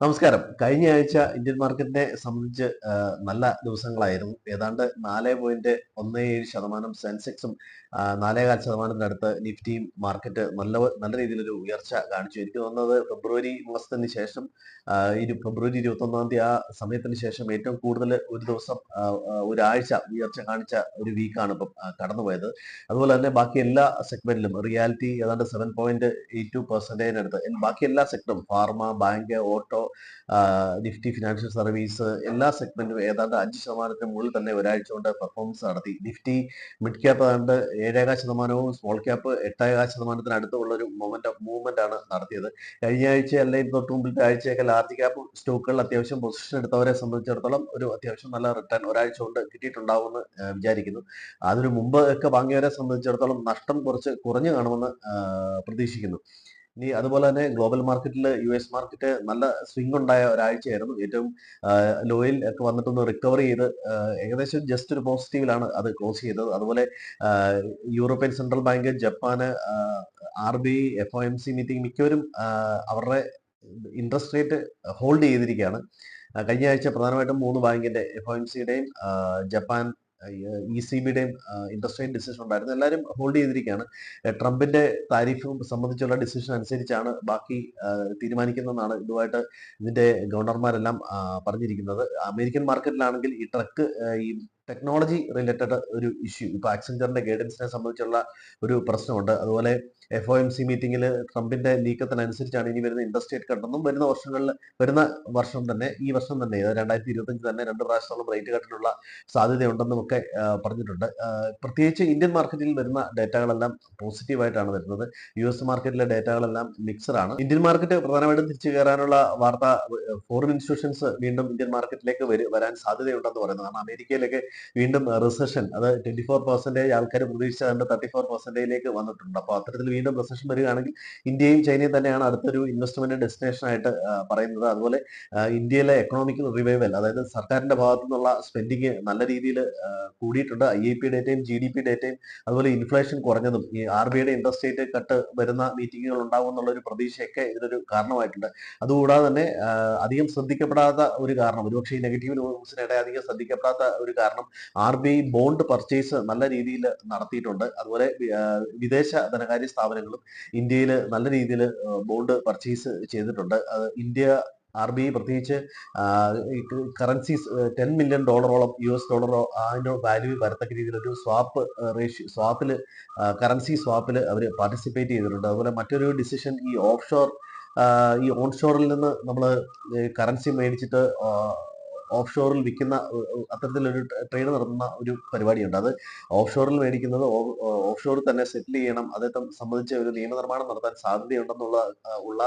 നമസ്കാരം. കഴിഞ്ഞ ആഴ്ച ഇന്ത്യൻ മാർക്കറ്റിനെ സംബന്ധിച്ച് നല്ല ദിവസങ്ങളായിരുന്നു. ഏതാണ്ട് നാല് പോയിന്റ് ഒന്ന് ഏഴ് ശതമാനം സെൻസെക്സും നാലേ നാലേകാൽ ശതമാനത്തിനടുത്ത് നിഫ്റ്റിയും മാർക്കറ്റ് നല്ല നല്ല രീതിയിലൊരു ഉയർച്ച കാണിച്ചു. എനിക്ക് തോന്നുന്നത് ഫെബ്രുവരി മാസത്തിന് ശേഷം ഇരു ഫെബ്രുവരി ഇരുപത്തൊന്നാം തീയതി ആ സമയത്തിന് ശേഷം ഏറ്റവും കൂടുതൽ ഒരു ദിവസം ഒരാഴ്ച ഉയർച്ച കാണിച്ച ഒരു വീക്കാണ് ഇപ്പം കടന്നുപോയത്. അതുപോലെ തന്നെ ബാക്കി എല്ലാ സെഗ്മെന്റിലും റിയാലിറ്റി ഏതാണ്ട് സെവൻ പോയിന്റ് എയ്റ്റ് ടു പെർസെന്റേജിനടുത്ത്. ബാക്കി എല്ലാ സെക്ടറും pharma bank auto Nifty financial service എല്ലാ സെഗ്മെന്റും ഏതാണ്ട് അഞ്ച് ശതമാനത്തിന് മുകളിൽ തന്നെ ഒരാഴ്ച കൊണ്ട് പെർഫോമൻസ് നടത്തി. നിഫ്റ്റി മിഡ് ക്യാപ്പ് ഏതാണ്ട് ഏഴേകാൽ ശതമാനവും സ്മോൾ ക്യാപ്പ് എട്ടേകാൽ ശതമാനത്തിനടുത്തുള്ള ഒരു മൊമെന്റ് മൂവ്മെന്റ് ആണ് നടത്തിയത്. കഴിഞ്ഞ ആഴ്ച അല്ലെങ്കിൽ തൊട്ട് മുമ്പിലത്തെ ആഴ്ചയൊക്കെ ലാർജ് ക്യാപ്പ് സ്റ്റോക്കുകളിൽ അത്യാവശ്യം പൊസിഷൻ എടുത്തവരെ സംബന്ധിച്ചിടത്തോളം ഒരു അത്യാവശ്യം നല്ല റിട്ടേൺ ഒരാഴ്ച കൊണ്ട് കിട്ടിയിട്ടുണ്ടാവുമെന്ന് വിചാരിക്കുന്നു. അതിനു മുമ്പ് ഒക്കെ വാങ്ങിയവരെ സംബന്ധിച്ചിടത്തോളം നഷ്ടം കുറച്ച് കുറഞ്ഞു കാണുമെന്ന് പ്രതീക്ഷിക്കുന്നു. ഇനി അതുപോലെ തന്നെ ഗ്ലോബൽ മാർക്കറ്റിൽ യു എസ് മാർക്കറ്റ് നല്ല സ്വിംഗ് ഉണ്ടായ ഒരാഴ്ചയായിരുന്നു. ഏറ്റവും ലോയിൽ ഒക്കെ വന്നിട്ടൊന്ന് റിക്കവർ ചെയ്ത് ഏകദേശം ജസ്റ്റ് ഒരു പോസിറ്റീവിലാണ് അത് ക്ലോസ് ചെയ്തത്. അതുപോലെ യൂറോപ്യൻ സെൻട്രൽ ബാങ്ക് ജപ്പാന് R B F O M C meeting മിക്കവരും അവരുടെ ഇൻട്രസ്റ്റ് റേറ്റ് ഹോൾഡ് ചെയ്തിരിക്കുകയാണ്. കഴിഞ്ഞ ആഴ്ച പ്രധാനമായിട്ടും മൂന്ന് ബാങ്കിന്റെ എഫ് ഒ എം സിയുടെയും ജപ്പാൻ ഇ സി ബിയുടെയും ഇൻട്രസ്റ്റ് ഡിസിഷൻ ഉണ്ടായിരുന്നു. എല്ലാവരും ഹോൾഡ് ചെയ്തിരിക്കുകയാണ്. ട്രംപിന്റെ താരിഫും സംബന്ധിച്ചുള്ള ഡിസിഷൻ അനുസരിച്ചാണ് ബാക്കി തീരുമാനിക്കുന്നതെന്നാണ് ഇതുമായിട്ട് ഇതിന്റെ ഗവർണർമാരെല്ലാം പറഞ്ഞിരിക്കുന്നത്. അമേരിക്കൻ മാർക്കറ്റിലാണെങ്കിൽ ഈ ട്രക്ക് ഈ ടെക്നോളജി റിലേറ്റഡ് ഒരു ഇഷ്യൂ ഇപ്പൊ ആക്സഞ്ചറിന്റെ ഗൈഡൻസിനെ സംബന്ധിച്ചുള്ള ഒരു പ്രശ്നമുണ്ട്. അതുപോലെ എഫ് ഒ എം സി മീറ്റിംഗിൽ ട്രംപിന്റെ നീക്കത്തിനനുസരിച്ചാണ് ഇനി വരുന്ന ഇൻട്രസ്റ്റ് കട്ടെന്നും വരുന്ന വർഷങ്ങളിൽ വരുന്ന വർഷം തന്നെ ഈ വർഷം തന്നെ രണ്ടായിരത്തി ഇരുപത്തഞ്ച് തന്നെ രണ്ട് പ്രാവശ്യത്തോളം റേറ്റ് കട്ടിനുള്ള സാധ്യതയുണ്ടെന്നും ഒക്കെ പറഞ്ഞിട്ടുണ്ട്. പ്രത്യേകിച്ച് ഇന്ത്യൻ മാർക്കറ്റിൽ വരുന്ന ഡേറ്റകളെല്ലാം പോസിറ്റീവായിട്ടാണ് വരുന്നത്. യു എസ് മാർക്കറ്റിലെ ഡേറ്റകളെല്ലാം മിക്സഡ് ആണ്. ഇന്ത്യൻ മാർക്കറ്റ് പ്രധാനമായിട്ടും തിരിച്ചു കയറാനുള്ള വാർത്ത ഫോറിൻ ഇൻസ്റ്റിറ്റ്യൂഷൻസ് വീണ്ടും ഇന്ത്യൻ മാർക്കറ്റിലേക്ക് വരാൻ സാധ്യതയുണ്ടെന്ന് പറയുന്നത്. കാരണം അമേരിക്കയിലേക്ക് വീണ്ടും റിസഷൻ അത് ട്വന്റി ഫോർ പെർസെന്റേജ് ആൾക്കാർ പ്രതീക്ഷിച്ചതുകൊണ്ട് തേർട്ടി ഫോർ പെർസെന്റേജിലേക്ക് വന്നിട്ടുണ്ട്. അപ്പോൾ അത്തരത്തിൽ വീണ്ടും റിസഷൻ വരികയാണെങ്കിൽ ഇന്ത്യയും ചൈനയും തന്നെയാണ് അടുത്തൊരു ഇൻവെസ്റ്റ്മെന്റ് ഡെസ്റ്റിനേഷൻ ആയിട്ട് പറയുന്നത്. അതുപോലെ ഇന്ത്യയിലെ എക്കണോമിക് റിവൈവൽ അതായത് സർക്കാരിന്റെ ഭാഗത്തു നിന്നുള്ള സ്പെൻഡിങ് നല്ല രീതിയിൽ കൂടിയിട്ടുണ്ട്. ഐ പി ഡേറ്റയും ജി ഡി പി ഡേറ്റയും അതുപോലെ ഇൻഫ്ലേഷൻ കുറഞ്ഞതും ഈ ആർ ബി ഐയുടെ ഇൻട്രസ്റ്റ് റേറ്റ് കട്ട് വരുന്ന മീറ്റിങ്ങുകൾ ഉണ്ടാവും എന്നുള്ള ഒരു പ്രതീക്ഷയൊക്കെ ഇതിനൊരു കാരണമായിട്ടുണ്ട്. അതുകൂടാതെ തന്നെ അധികം ശ്രദ്ധിക്കപ്പെടാത്ത ഒരു കാരണം ഒരുപക്ഷെ ഈ നെഗറ്റീവ് ന്യൂസിനിടെ അധികം ശ്രദ്ധിക്കപ്പെടാത്ത ഒരു കാരണം R B I bond purchase നല്ല രീതിയിൽ നടത്തിയിട്ടുണ്ട്. അതുപോലെ വിദേശ ധനകാര്യ സ്ഥാപനങ്ങളും ഇന്ത്യയിൽ നല്ല രീതിയിൽ ബോണ്ട് പർച്ചേസ് ചെയ്തിട്ടുണ്ട്. അത് ഇന്ത്യ ആർ ബി ഐ പ്രത്യേകിച്ച് കറൻസീസ് ടെൻ മില്യൺ ഡോളറോളം യു എസ് ഡോളറോ അതിന്റെ വാല്യൂ വരത്തക്ക രീതിയിൽ ഒരു സ്വാപ്പ് റേഷ്യോ സ്വാപ്പിൽ കറൻസി സ്വാപ്പിൽ അവർ പാർട്ടിസിപ്പേറ്റ് ചെയ്തിട്ടുണ്ട്. അതുപോലെ മറ്റൊരു ഡിസിഷൻ ഈ ഓഫ് ഷോർ ഈ ഓൺഷോറിൽ നിന്ന് നമ്മൾ കറൻസി മേടിച്ചിട്ട് ഓഫ് ഷോറിൽ വിൽക്കുന്ന അത്തരത്തിലൊരു ട്രേഡ് നടത്തുന്ന ഒരു പരിപാടിയുണ്ട്. അത് ഓഫ് ഷോറിൽ മേടിക്കുന്നത് ഓഫ് ഷോറിൽ തന്നെ സെറ്റിൽ ചെയ്യണം അതേ സംബന്ധിച്ച ഒരു നിയമനിർമ്മാണം നടത്താൻ സാധ്യതയുണ്ടെന്നുള്ള ഉള്ള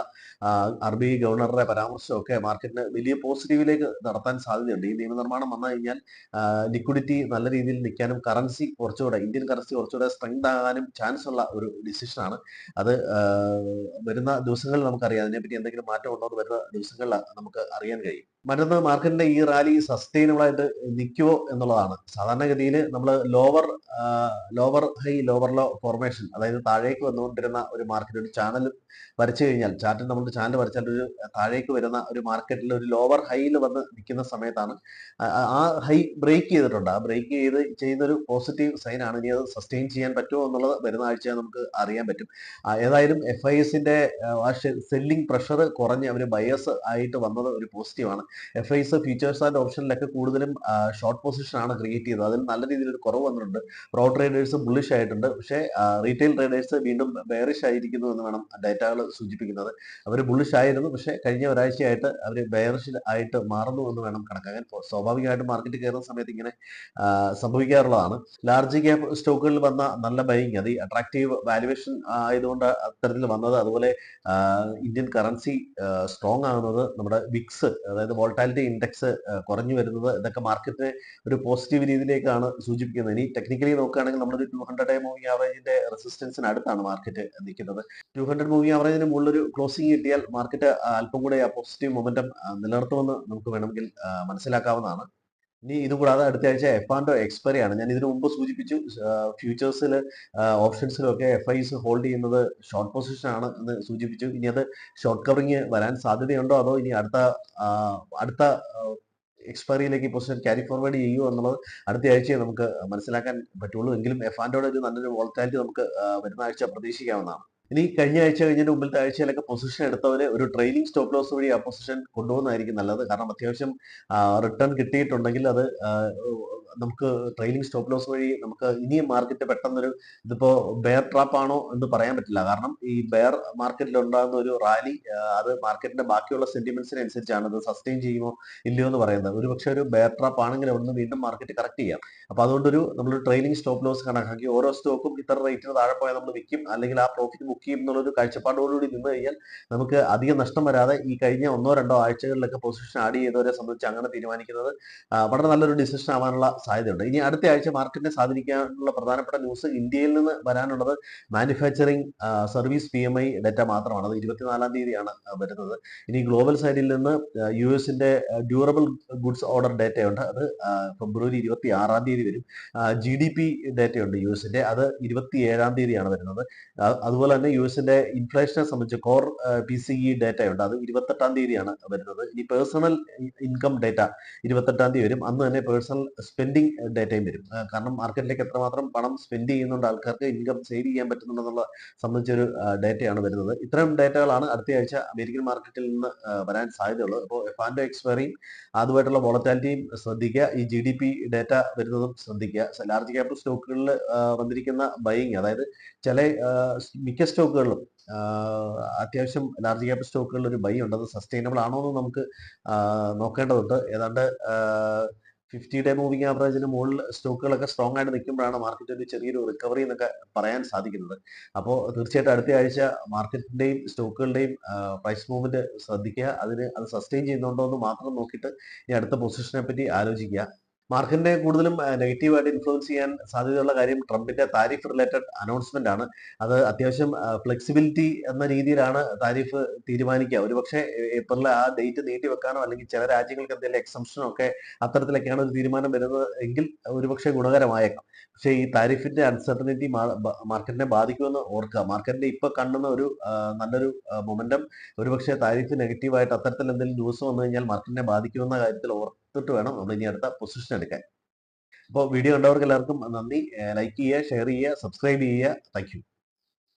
ആർ ബി ഗവർണറുടെ പരാമർശമൊക്കെ മാർക്കറ്റിന് വലിയ പോസിറ്റീവിലേക്ക് നടത്താൻ സാധ്യതയുണ്ട്. ഈ നിയമനിർമ്മാണം വന്നു കഴിഞ്ഞാൽ ലിക്വിഡിറ്റി നല്ല രീതിയിൽ നിൽക്കാനും കറൻസി കുറച്ചുകൂടെ ഇന്ത്യൻ കറൻസി കുറച്ചുകൂടെ സ്ട്രെങ്ത് ആകാനും ചാൻസ് ഉള്ള ഒരു ഡിസിഷനാണ്. അത് വരുന്ന ദിവസങ്ങളിൽ നമുക്കറിയാം. അതിനെപ്പറ്റി എന്തെങ്കിലും മാറ്റം ഉണ്ടോ എന്ന് വരുന്ന ദിവസങ്ങളിൽ നമുക്ക് അറിയാൻ കഴിയും. മറ്റൊന്ന് മാർക്കറ്റിന്റെ ഈ റാലി സസ്റ്റൈനബിൾ ആയിട്ട് നിൽക്കുമോ എന്നുള്ളതാണ്. സാധാരണഗതിയിൽ നമ്മൾ lower lower high lower low formation അതായത് താഴേക്ക് വന്നുകൊണ്ടിരുന്ന ഒരു മാർക്കറ്റ് ഒരു ചാനൽ വരച്ചു കഴിഞ്ഞാൽ ചാർട്ടിൽ നമ്മൾ ചാനൽ വരച്ചാൽ ഒരു താഴേക്ക് വരുന്ന ഒരു മാർക്കറ്റിൽ ഒരു ലോവർ ഹൈയിൽ വന്ന് നിൽക്കുന്ന സമയത്താണ് ആ- ഹൈ ബ്രേക്ക് ചെയ്തിട്ടുണ്ട്. ആ ബ്രേക്ക് ചെയ്ത് ചെയ്യുന്ന ഒരു പോസിറ്റീവ് സൈൻ ആണ്. ഇനി അത് സസ്റ്റെയിൻ ചെയ്യാൻ പറ്റുമോ എന്നുള്ളത് വരുന്ന ആഴ്ച നമുക്ക് അറിയാൻ പറ്റും. ഏതായാലും എഫ് ഐ എസിന്റെ സെല്ലിംഗ് പ്രഷർ കുറഞ്ഞ് അവർ ബയേഴ്സ് ആയിട്ട് വന്നത് ഒരു പോസിറ്റീവാണ് എഫ് ഐസ് ഫ്യൂച്ചേഴ്സ് ആൻഡ് ഓപ്ഷനിലൊക്കെ കൂടുതലും ഷോർട്ട് പൊസിഷൻ ആണ് ക്രിയേറ്റ് ചെയ്തത്. അതിൽ നല്ല രീതിയിൽ ഒരു കുറവ് വന്നിട്ടുണ്ട്. പ്രോ ട്രേഡേഴ്സ് ബുള്ളിഷ് ആയിട്ടുണ്ട്. പക്ഷേ റീറ്റെയിൽ ട്രേഡേഴ്സ് വീണ്ടും ബെയറിഷ് ആയിരിക്കുന്നു എന്ന് വേണം ഡേറ്റകൾ സൂചിപ്പിക്കുന്നത്. അവർ ബുള്ളിഷ് ആയിരുന്നു. പക്ഷേ കഴിഞ്ഞ ഒരാഴ്ചയായിട്ട് അവർ ബെയറിഷ് ആയിട്ട് മാറുന്നു എന്ന് വേണം കണക്കാക്കാൻ. സ്വാഭാവികമായിട്ടും മാർക്കറ്റ് കയറുന്ന സമയത്ത് ഇങ്ങനെ സംഭവിക്കാറുള്ളതാണ്. ലാർജ് ക്യാപ് സ്റ്റോക്കുകളിൽ വന്ന നല്ല ബൈങ് അത് അട്രാക്റ്റീവ് വാലുവേഷൻ ആയതുകൊണ്ട് അത്തരത്തിൽ വന്നത്. അതുപോലെ ഇന്ത്യൻ കറൻസി സ്ട്രോങ് ആകുന്നത് നമ്മുടെ വിക്സ് അതായത് വോൾട്ടാലിറ്റി ഇൻഡെക്സ് കുറഞ്ഞു വരുന്നത് ഇതൊക്കെ മാർക്കറ്റിനെ ഒരു പോസിറ്റീവ് രീതിയിലേക്കാണ് സൂചിപ്പിക്കുന്നത്. ഇനി ടെക്നിക്കലി നോക്കുകയാണെങ്കിൽ നമ്മളൊരു ടു ഹൺഡ്രഡ് മൂവിംഗ് ആവറേജിന്റെ റെസിസ്റ്റൻസിന് അടുത്താണ് മാർക്കറ്റ് നിൽക്കുന്നത്. ടു ഹൺഡ്രഡ് മൂവിംഗ് ആവറേജിന് മുകളിലൊരു ക്ലോസിംഗ് കിട്ടിയാൽ മാർക്കറ്റ് അല്പം കൂടെ ആ പോസിറ്റീവ് മൊമെന്റം നിലനിർത്തുമെന്ന് നമുക്ക് വേണമെങ്കിൽ മനസ്സിലാക്കാവുന്നതാണ്. ഇനി ഇത് കൂടാതെ അടുത്ത ആഴ്ച എഫ് ആൻഡ് എക്സ്പയറി ആണ്. ഞാൻ ഇതിനു മുമ്പ് സൂചിപ്പിച്ചു ഫ്യൂച്ചേഴ്സിൽ ഓപ്ഷൻസിലും ഒക്കെ എഫ് ഐസ് ഹോൾഡ് ചെയ്യുന്നത് ഷോർട്ട് പൊസിഷൻ ആണ് എന്ന് സൂചിപ്പിച്ചു. ഇനി അത് ഷോർട്ട് കവറിങ് വരാൻ സാധ്യതയുണ്ടോ അതോ ഇനി അടുത്ത അടുത്ത എക്സ്പയറിയിലേക്ക് പൊസിഷൻ ക്യാരി ഫോർവേഡ് ചെയ്യുമോ എന്നുള്ളത് അടുത്ത ആഴ്ചയെ നമുക്ക് മനസ്സിലാക്കാൻ പറ്റുള്ളൂ. എങ്കിലും എഫ് ആൻഡോയുടെ ഒരു നല്ലൊരു വോൾട്ടാലിറ്റി നമുക്ക് വരുന്ന ആഴ്ച പ്രതീക്ഷിക്കാവുന്നതാണ്. ഇനി കഴിഞ്ഞ ആഴ്ച കഴിഞ്ഞതിന്റെ മുമ്പിലത്തെ ആഴ്ചയിലൊക്കെ പൊസിഷൻ എടുത്തവര് ഒരു ട്രെയിലിംഗ് സ്റ്റോപ്പ് ലോസ് വഴി ആ പൊസിഷൻ കൊണ്ടുപോകുന്നതായിരിക്കും നല്ലത്. കാരണം അത്യാവശ്യം റിട്ടേൺ കിട്ടിയിട്ടുണ്ടെങ്കിൽ അത് നമുക്ക് ട്രെയിലിംഗ് സ്റ്റോപ്പ് ലോസ് വഴി നമുക്ക് ഇനിയും മാർക്കറ്റ് പെട്ടെന്നൊരു ഇതിപ്പോ ബെയർ ട്രാപ്പ് ആണോ എന്ന് പറയാൻ പറ്റില്ല. കാരണം ഈ ബെയർ മാർക്കറ്റിൽ ഉണ്ടാകുന്ന ഒരു റാലി അത് മാർക്കറ്റിന്റെ ബാക്കിയുള്ള സെന്റിമെന്റ്സിന് അനുസരിച്ചാണ് അത് സസ്റ്റെയിൻ ചെയ്യുമോ ഇല്ലയോ എന്ന് പറയുന്നത്. ഒരു പക്ഷേ ഒരു ബെയർ ട്രാപ്പ് ആണെങ്കിൽ അവിടുന്ന് വീണ്ടും മാർക്കറ്റ് കറക്റ്റ് ചെയ്യാം. അപ്പൊ അതുകൊണ്ടൊരു നമ്മൾ ട്രെയിലിംഗ് സ്റ്റോപ്പ് ലോസ് കണക്കാക്കി ഓരോ സ്റ്റോക്കും ഇത്ര റേറ്റിന് താഴെ പോയാൽ നമ്മൾ വിൽക്കും. അല്ലെങ്കിൽ ആ പ്രോഫിറ്റ് ബുക്ക് ചെയ്യും എന്നുള്ളൊരു കാഴ്ചപ്പാടോടുകൂടി നിന്ന് കഴിഞ്ഞാൽ നമുക്ക് അധികം നഷ്ടം വരാതെ ഈ കഴിഞ്ഞ ഒന്നോ രണ്ടോ ആഴ്ചകളിലൊക്കെ പൊസിഷൻ ആഡ് ചെയ്തവരെ സംബന്ധിച്ച് അങ്ങനെ തീരുമാനിക്കുന്നത് വളരെ നല്ലൊരു ഡിസിഷൻ ആവാനുള്ള സാധ്യതയുണ്ട്. ഇനി അടുത്ത ആഴ്ച മാർക്കറ്റിനെ സ്വാധീനിക്കാനുള്ള പ്രധാനപ്പെട്ട ന്യൂസ് ഇന്ത്യയിൽ നിന്ന് വരാനുള്ളത് manufacturing service P M I data മാത്രമാണ്. അത് ഇരുപത്തിനാലാം തീയതിയാണ് വരുന്നത്. ഇനി ഗ്ലോബൽ സൈഡിൽ നിന്ന് യു എസിന്റെ ഡ്യൂറബിൾ ഗുഡ്സ് ഓർഡർ ഡേറ്റയുണ്ട്. അത് ഫെബ്രുവരി ഇരുപത്തി ആറാം തീയതി വരും. ജി ഡി പി ഡേറ്റയുണ്ട് യു എസിന്റെ. അത് ഇരുപത്തി ഏഴാം തീയതിയാണ് വരുന്നത്. അതുപോലെ തന്നെ യു എസിന്റെ ഇൻഫ്ലേഷനെ സംബന്ധിച്ച് കോർ പി സി ഇ ഡേറ്റയുണ്ട്. അത് ഇരുപത്തെട്ടാം തീയതിയാണ് വരുന്നത്. ഇനി പേഴ്സണൽ ഇൻകം ഡേറ്റ ഇരുപത്തെട്ടാം തീയതി വരും. അന്ന് തന്നെ പേഴ്സണൽ സ്പെൻഡിങ് ഡേറ്റയും വരും. കാരണം മാർക്കറ്റിലേക്ക് എത്രമാത്രം പണം സ്പെൻഡ് ചെയ്യുന്നുണ്ട് ആൾക്കാർക്ക് ഇൻകം സേവ് ചെയ്യാൻ പറ്റുന്നുണ്ടെന്നുള്ള സംബന്ധിച്ചൊരു ഡേറ്റയാണ് വരുന്നത്. ഇത്തരം ഡേറ്റകളാണ് അടുത്ത ആഴ്ച അമേരിക്കൻ മാർക്കറ്റിൽ നിന്ന് വരാൻ സാധ്യതയുള്ളത്. അപ്പോൾ എഫ് ആൻഡ് എക്സ്പയറിയും അതുമായിട്ടുള്ള വോളറ്റാലിറ്റിയും ശ്രദ്ധിക്കുക. ഈ ജി ഡി പി ഡേറ്റ വരുന്നതും ശ്രദ്ധിക്കുക. ലാർജ് ക്യാപ് സ്റ്റോക്കുകളിൽ വന്നിരിക്കുന്ന ബൈങ് അതായത് ചില മിക്ക സ്റ്റോക്കുകളിലും അത്യാവശ്യം ലാർജ് ക്യാപ് സ്റ്റോക്കുകളിൽ ഒരു ബൈ ഉണ്ട്. അത് സസ്റ്റൈനബിൾ ആണോ എന്ന് നമുക്ക് നോക്കേണ്ടതുണ്ട്. ഏതാണ്ട് ഫിഫ്റ്റി ഡേ മൂവിംഗ് ആവറേജിന് മുകളിൽ സ്റ്റോക്കുകളൊക്കെ സ്ട്രോങ് ആയിട്ട് നിൽക്കുമ്പോഴാണ് മാർക്കറ്റ് ഒരു ചെറിയൊരു റിക്കവറി എന്നൊക്കെ പറയാൻ സാധിക്കുന്നത്. അപ്പോൾ തീർച്ചയായിട്ടും അടുത്ത ആഴ്ച മാർക്കറ്റിന്റെയും സ്റ്റോക്കുകളുടെയും പ്രൈസ് മൂവ്മെന്റ് ശ്രദ്ധിക്കുക. അതിന് അത് സസ്റ്റെയിൻ ചെയ്യുന്നുണ്ടോ എന്ന് മാത്രം നോക്കിയിട്ട് ഈ അടുത്ത പൊസിഷനെ പറ്റി ആലോചിക്കുക. മാർക്കറ്റിനെ കൂടുതലും നെഗറ്റീവായിട്ട് ഇൻഫ്ലുവൻസ് ചെയ്യാൻ സാധ്യതയുള്ള കാര്യം ട്രംപിന്റെ താരിഫ് റിലേറ്റഡ് അനൗൺസ്മെന്റ് ആണ്. അത് അത്യാവശ്യം ഫ്ലെക്സിബിലിറ്റി എന്ന രീതിയിലാണ് താരിഫ് തീരുമാനിക്കുക. ഒരുപക്ഷെ ഏപ്രിലിൽ ആ ഡേറ്റ് നീട്ടി വെക്കാനോ അല്ലെങ്കിൽ ചില രാജ്യങ്ങൾക്ക് എന്തെങ്കിലും എക്സംഷനോ ഒക്കെ അത്തരത്തിലൊക്കെയാണ് ഒരു തീരുമാനം വരുന്നത് എങ്കിൽ ഒരുപക്ഷെ ഗുണകരമായേക്കാം. പക്ഷേ ഈ താരിഫിന്റെ അൺസർട്ടനിറ്റി മാർക്കറ്റിനെ ബാധിക്കുമെന്ന് ഓർക്കുക. മാർക്കറ്റിന്റെ ഇപ്പൊ കാണുന്ന ഒരു നല്ലൊരു മൊമെന്റം ഒരുപക്ഷെ താരിഫ് നെഗറ്റീവായിട്ട് അത്തരത്തിൽ എന്തെങ്കിലും ന്യൂസ് വന്നു കഴിഞ്ഞാൽ മാർക്കറ്റിനെ ബാധിക്കുമെന്ന കാര്യത്തിൽ ഓർത്തിട്ട് വേണം നമ്മൾ ഇനി അടുത്ത പൊസിഷൻ എടുക്കാൻ. അപ്പോൾ വീഡിയോ കണ്ടവർക്ക് എല്ലാവർക്കും നന്ദി ലൈക്ക് ചെയ്യുക ഷെയർ ചെയ്യുക സബ്സ്ക്രൈബ് ചെയ്യുക. താങ്ക്